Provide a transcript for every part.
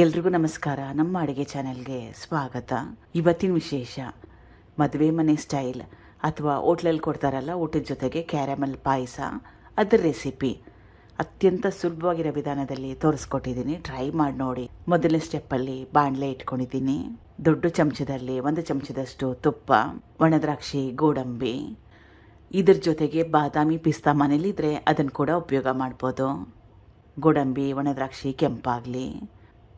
ಎಲ್ರಿಗೂ ನಮಸ್ಕಾರ. ನಮ್ಮ ಅಡುಗೆ ಚಾನೆಲ್ಗೆ ಸ್ವಾಗತ. ಇವತ್ತಿನ ವಿಶೇಷ, ಮದುವೆ ಮನೆ ಸ್ಟೈಲ್ ಅಥವಾ ಹೋಟ್ಲಲ್ಲಿ ಕೊಡ್ತಾರಲ್ಲ, ಊಟದ ಜೊತೆಗೆ ಕ್ಯಾರಮಲ್ ಪಾಯಸ. ಅದರ ರೆಸಿಪಿ ಅತ್ಯಂತ ಸುಲಭವಾಗಿರೋ ವಿಧಾನದಲ್ಲಿ ತೋರಿಸ್ಕೊಟ್ಟಿದ್ದೀನಿ. ಟ್ರೈ ಮಾಡಿ ನೋಡಿ. ಮೊದಲನೇ ಸ್ಟೆಪ್ಪಲ್ಲಿ ಬಾಣಲೆ ಇಟ್ಕೊಂಡಿದ್ದೀನಿ. ದೊಡ್ಡ ಚಮಚದಲ್ಲಿ, ಒಂದು ಚಮಚದಷ್ಟು ತುಪ್ಪ, ಒಣದ್ರಾಕ್ಷಿ, ಗೋಡಂಬಿ. ಇದ್ರ ಜೊತೆಗೆ ಬಾದಾಮಿ ಪಿಸ್ತಾ ಮನೇಲಿದ್ರೆ ಅದನ್ನು ಕೂಡ ಉಪಯೋಗ ಮಾಡ್ಬೋದು. ಗೋಡಂಬಿ, ಒಣದ್ರಾಕ್ಷಿ ಕೆಂಪಾಗಲಿ.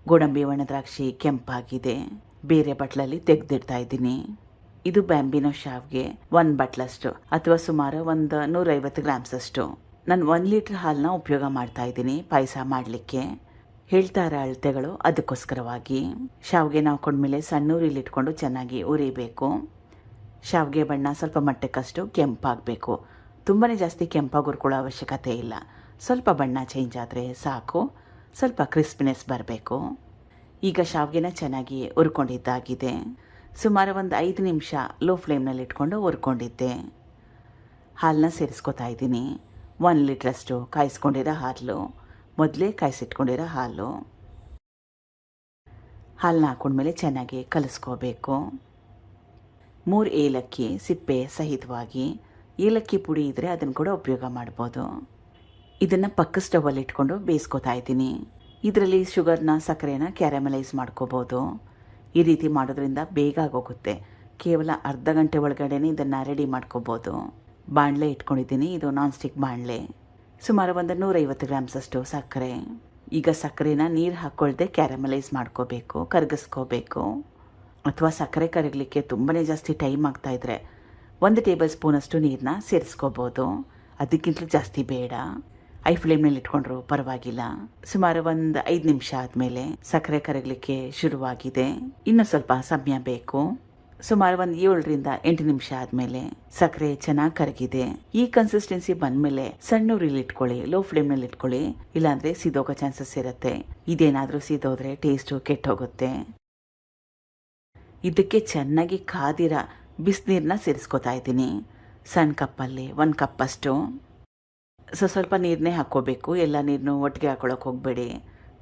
ಗೋಡಂಬಿ ಒಣದ್ರಾಕ್ಷಿ ಕೆಂಪಾಗಿದೆ. ಬೇರೆ ಬಟ್ಲಲ್ಲಿ ತೆಗೆದಿಡ್ತಾ ಇದ್ದೀನಿ. ಇದು ಬ್ಯಾಂಬಿನೋ ಶಾವ್ಗೆ ಒಂದು ಬಟ್ಲಷ್ಟು ಅಥವಾ ಸುಮಾರು ಒಂದು ನೂರೈವತ್ತು ಗ್ರಾಮ್ಸ್ ಅಷ್ಟು ನಾನು ಒಂದು ಲೀಟ್ರ್ ಹಾಲನ್ನ ಉಪಯೋಗ ಮಾಡ್ತಾ ಇದ್ದೀನಿ ಪಾಯಸ ಮಾಡಲಿಕ್ಕೆ. ಹೇಳ್ತಾರೆ ಅಳತೆಗಳು ಅದಕ್ಕೋಸ್ಕರವಾಗಿ. ಶಾವ್ಗೆ ನಾವ್ಕೊಂಡ್ಮೇಲೆ ಸಣ್ಣ ಉರಿಲಿ ಇಟ್ಕೊಂಡು ಚೆನ್ನಾಗಿ ಉರಿಬೇಕು. ಶಾವ್ಗೆ ಬಣ್ಣ ಸ್ವಲ್ಪ ಮಟ್ಟಕ್ಕಷ್ಟು ಕೆಂಪಾಗಬೇಕು. ತುಂಬಾ ಜಾಸ್ತಿ ಕೆಂಪಾಗಿ ಹುರ್ಕೊಳ್ಳೋ ಅವಶ್ಯಕತೆ ಇಲ್ಲ. ಸ್ವಲ್ಪ ಬಣ್ಣ ಚೇಂಜ್ ಆದರೆ ಸಾಕು. ಸ್ವಲ್ಪ ಕ್ರಿಸ್ಪಿನೆಸ್ ಬರಬೇಕು. ಈಗ ಶಾವಿಗೆನ ಚೆನ್ನಾಗಿ ಹುರ್ಕೊಂಡಿದ್ದಾಗಿದೆ. ಸುಮಾರು ಒಂದು ಐದು ನಿಮಿಷ ಲೋ ಫ್ಲೇಮ್ನಲ್ಲಿ ಇಟ್ಕೊಂಡು ಹುರ್ಕೊಂಡಿದ್ದೆ. ಹಾಲನ್ನ ಸೇರಿಸ್ಕೊತಾ ಇದ್ದೀನಿ. ಒನ್ ಲೀಟ್ರಷ್ಟು ಕಾಯಿಸ್ಕೊಂಡಿರೋ ಹಾಲು. ಮೊದಲೇ ಕಾಯಿಸಿಟ್ಕೊಂಡಿರೋ ಹಾಲು. ಹಾಲನ್ನ ಹಾಕೊಂಡ್ಮೇಲೆ ಚೆನ್ನಾಗಿ ಕಲಿಸ್ಕೋಬೇಕು. ಮೂರು ಏಲಕ್ಕಿ ಸಿಪ್ಪೆ ಸಹಿತವಾಗಿ. ಏಲಕ್ಕಿ ಪುಡಿ ಇದ್ದರೆ ಅದನ್ನು ಕೂಡ ಉಪಯೋಗ ಮಾಡ್ಬೋದು. ಇದನ್ನು ಪಕ್ಕ ಸ್ಟವಲ್ಲಿ ಇಟ್ಕೊಂಡು ಬೇಯಿಸ್ಕೊತಾ ಇದ್ದೀನಿ. ಇದರಲ್ಲಿ ಶುಗರ್ನ ಸಕ್ಕರೆನ ಕ್ಯಾರಮಲೈಸ್ ಮಾಡ್ಕೋಬೋದು. ಈ ರೀತಿ ಮಾಡೋದ್ರಿಂದ ಬೇಗ ಆಗೋಗುತ್ತೆ. ಕೇವಲ ಅರ್ಧ ಗಂಟೆ ಒಳಗಡೆ ಇದನ್ನು ರೆಡಿ ಮಾಡ್ಕೋಬೋದು. ಬಾಣಲೆ ಇಟ್ಕೊಂಡಿದ್ದೀನಿ, ಇದು ನಾನ್ ಸ್ಟಿಕ್ ಬಾಣಲೆ. ಸುಮಾರು ಒಂದು ನೂರೈವತ್ತು ಗ್ರಾಮ್ಸ್ ಅಷ್ಟು ಸಕ್ಕರೆ. ಈಗ ಸಕ್ಕರೆನ ನೀರು ಹಾಕ್ಕೊಳ್ದೆ ಕ್ಯಾರಮಲೈಸ್ ಮಾಡ್ಕೋಬೇಕು, ಕರಗಿಸ್ಕೋಬೇಕು. ಅಥವಾ ಸಕ್ಕರೆ ಕರಗಲಿಕ್ಕೆ ತುಂಬಾ ಜಾಸ್ತಿ ಟೈಮ್ ಆಗ್ತಾಯಿದ್ರೆ ಒಂದು ಟೇಬಲ್ ಸ್ಪೂನಷ್ಟು ನೀರನ್ನ ಸೇರಿಸ್ಕೋಬೋದು. ಅದಕ್ಕಿಂತಲೂ ಜಾಸ್ತಿ ಬೇಡ. ಐ ಫ್ಲೇಮ್ನಲ್ಲಿ ಇಟ್ಕೊಂಡ್ರು ಪರವಾಗಿಲ್ಲ. ಸುಮಾರು ಒಂದು ಐದು ನಿಮಿಷ ಆದಮೇಲೆ ಸಕ್ಕರೆ ಕರಗಲಿಕ್ಕೆ ಶುರುವಾಗಿದೆ. ಇನ್ನೂ ಸ್ವಲ್ಪ ಸಮಯ ಬೇಕು. ಸುಮಾರು ಒಂದು ಏಳರಿಂದ ಎಂಟು ನಿಮಿಷ ಆದಮೇಲೆ ಸಕ್ಕರೆ ಚೆನ್ನಾಗಿ ಕರಗಿದೆ. ಈ ಕನ್ಸಿಸ್ಟೆನ್ಸಿ ಬಂದಮೇಲೆ ಸಣ್ಣ ಉರಿಲಿ ಇಟ್ಕೊಳ್ಳಿ ಲೋ ಫ್ಲೇಮ್ನಲ್ಲಿ ಇಟ್ಕೊಳ್ಳಿ. ಇಲ್ಲಾಂದ್ರೆ ಸಿದೋಗೋ ಚಾನ್ಸಸ್ ಇರುತ್ತೆ. ಇದೇನಾದರೂ ಸಿದೋದ್ರೆ ಟೇಸ್ಟು ಕೆಟ್ಟೋಗುತ್ತೆ. ಇದಕ್ಕೆ ಚೆನ್ನಾಗಿ ಕಾದಿರ ಬಿಸಿನೀರನ್ನ ಸೇರಿಸ್ಕೊತಾ ಇದ್ದೀನಿ. ಸಣ್ಣ ಕಪ್ಪಲ್ಲಿ, ಒಂದು ಕಪ್ಪಷ್ಟು. ಸೊ ಸ್ವಲ್ಪ ನೀರನ್ನೇ ಹಾಕ್ಕೋಬೇಕು. ಎಲ್ಲ ನೀರನ್ನು ಒಟ್ಟಿಗೆ ಹಾಕೊಳ್ಳೋಕೆ ಹೋಗಬೇಡಿ.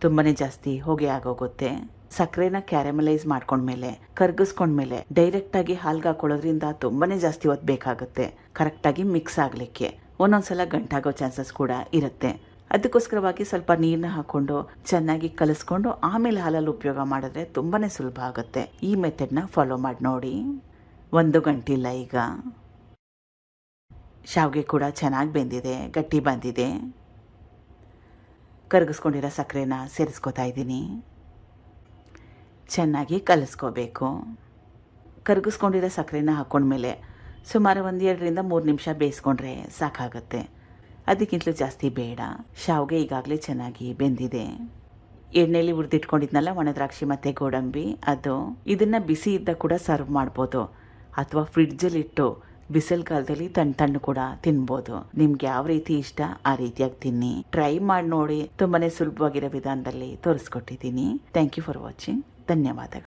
ತುಂಬಾ ಜಾಸ್ತಿ ಹೋಗಿ ಆಗೋಗುತ್ತೆ. ಸಕ್ಕರೆನ ಕ್ಯಾರಮಲೈಸ್ ಮಾಡ್ಕೊಂಡ್ಮೇಲೆ, ಕರ್ಗಿಸ್ಕೊಂಡ್ಮೇಲೆ ಡೈರೆಕ್ಟಾಗಿ ಹಾಲ್ಗೆ ಹಾಕೊಳ್ಳೋದ್ರಿಂದ ತುಂಬಾನೇ ಜಾಸ್ತಿ ಹೊತ್ತು ಬೇಕಾಗುತ್ತೆ. ಕರೆಕ್ಟಾಗಿ ಮಿಕ್ಸ್ ಆಗಲಿಕ್ಕೆ ಒಂದೊಂದ್ಸಲ ಗಂಟಾಗೋ ಚಾನ್ಸಸ್ ಕೂಡ ಇರುತ್ತೆ. ಅದಕ್ಕೋಸ್ಕರವಾಗಿ ಸ್ವಲ್ಪ ನೀರನ್ನ ಹಾಕೊಂಡು ಚೆನ್ನಾಗಿ ಕಲಿಸ್ಕೊಂಡು ಆಮೇಲೆ ಹಾಲಲ್ಲಿ ಉಪಯೋಗ ಮಾಡಿದ್ರೆ ತುಂಬಾ ಸುಲಭ ಆಗುತ್ತೆ. ಈ ಮೆಥಡ್ನ ಫಾಲೋ ಮಾಡಿ ನೋಡಿ. ಒಂದು ಗಂಟಿಲ್ಲ ಈಗ. ಶಾವಿಗೆ ಕೂಡ ಚೆನ್ನಾಗಿ ಬೆಂದಿದೆ, ಗಟ್ಟಿ ಬಂದಿದೆ. ಕರಗಿಸ್ಕೊಂಡಿರೋ ಸಕ್ಕರೆನ ಸೇರಿಸ್ಕೊತಾ ಇದ್ದೀನಿ. ಚೆನ್ನಾಗಿ ಕಲಿಸ್ಕೋಬೇಕು. ಕರಗಿಸ್ಕೊಂಡಿರೋ ಸಕ್ಕರೆನ ಹಾಕ್ಕೊಂಡ್ಮೇಲೆ ಸುಮಾರು ಒಂದು ಎರಡರಿಂದ ಮೂರು ನಿಮಿಷ ಬೇಯಿಸ್ಕೊಂಡ್ರೆ ಸಾಕಾಗುತ್ತೆ. ಅದಕ್ಕಿಂತಲೂ ಜಾಸ್ತಿ ಬೇಡ. ಶಾವಿಗೆ ಈಗಾಗಲೇ ಚೆನ್ನಾಗಿ ಬೆಂದಿದೆ. ಎಣ್ಣೆಯಲ್ಲಿ ಹುರಿದಿಟ್ಕೊಂಡಿದ್ನಲ್ಲ ಒಣದ್ರಾಕ್ಷಿ ಮತ್ತು ಗೋಡಂಬಿ, ಅದು ಇದನ್ನು ಬಿಸಿ ಇದ್ದ ಕೂಡ ಸರ್ವ್ ಮಾಡ್ಬೋದು. ಅಥವಾ ಫ್ರಿಡ್ಜಲ್ಲಿಟ್ಟು ಬಿಸಿಲು ಕಾಲದಲ್ಲಿ ತಣ್ಣ ತಣ್ಣು ಕೂಡ ತಿನ್ಬೋದು. ನಿಮ್ಗೆ ಯಾವ ರೀತಿ ಇಷ್ಟ, ಆ ರೀತಿಯಾಗಿ ತಿನ್ನಿ. ಟ್ರೈ ಮಾಡಿ ನೋಡಿ, ತುಂಬಾನೇ ಸುಲಭವಾಗಿರೋ ವಿಧಾನದಲ್ಲಿ ತೋರಿಸ್ಕೊಟ್ಟಿದ್ದೀನಿ. ಥ್ಯಾಂಕ್ ಯು ಫಾರ್ ವಾಚಿಂಗ್ ಧನ್ಯವಾದಗಳು.